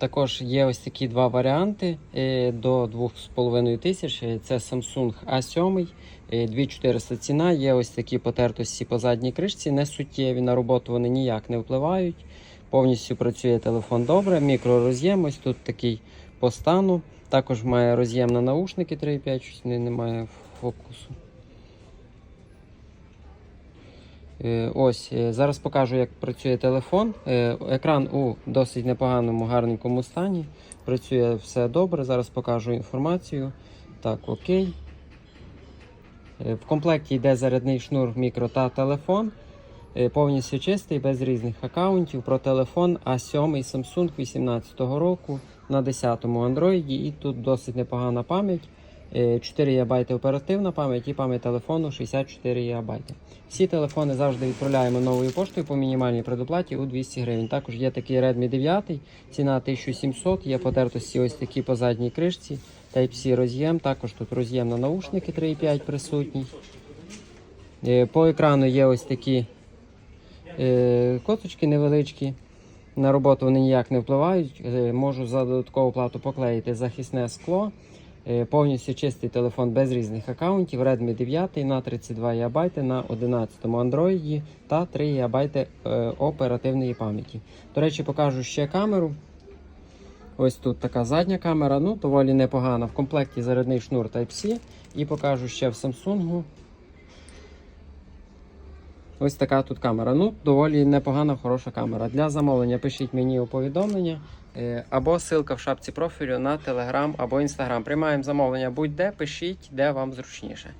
Також є ось такі два варіанти е, до 2,5 тисяч. Е, Це Samsung A7, е, 2400 ціна. Є ось такі потертості по задній кришці, не суттєві. На роботу вони ніяк не впливають. Повністю працює телефон добре. Мікророз'єм, ось тут такий по стану. Також має роз'єм на наушники 3,5, щось не- немає фокусу. Ось е, зараз покажу, як працює телефон. Е, Екран у досить непоганому, гарненькому стані. Працює все добре. Зараз покажу інформацію. Так, окей. Е, В комплекті йде зарядний шнур мікро та телефон. Е, Повністю чистий, без різних аккаунтів. Про телефон А7 Samsung 18 року на 10-му Android. І тут досить непогана пам'ять. Е, 4 ГБ оперативна пам'ять і пам'ять телефону 64 ГБ. Всі телефони завжди відправляємо новою поштою по мінімальній предоплаті у 200 гривень. Також є такий Redmi 9, ціна 1700, є потертості ось такі по задній кришці. Type-C роз'єм, також тут роз'єм на наушники 3,5 присутній. Е, По екрану є ось такі е, косочки невеличкі. На роботу вони ніяк не впливають. Е, Можу за додаткову плату поклеїти захисне скло. Е, Повністю чистий телефон без різних аккаунтів. Redmi 9 на 32 ГБ на 11 Android та 3 ГБ е, оперативної пам'яті. До речі, покажу ще камеру. Ось тут така задня камера, ну доволі непогана. В комплекті зарядний шнур Type-C. І покажу ще в Samsung. Ось така тут камера. Ну, доволі непогана, хороша камера. Для замовлення пишіть мені у повідомлення е, або ссылка в шапці профілю на Telegram або Instagram. Приймаємо замовлення будь-де, пишіть, де вам зручніше.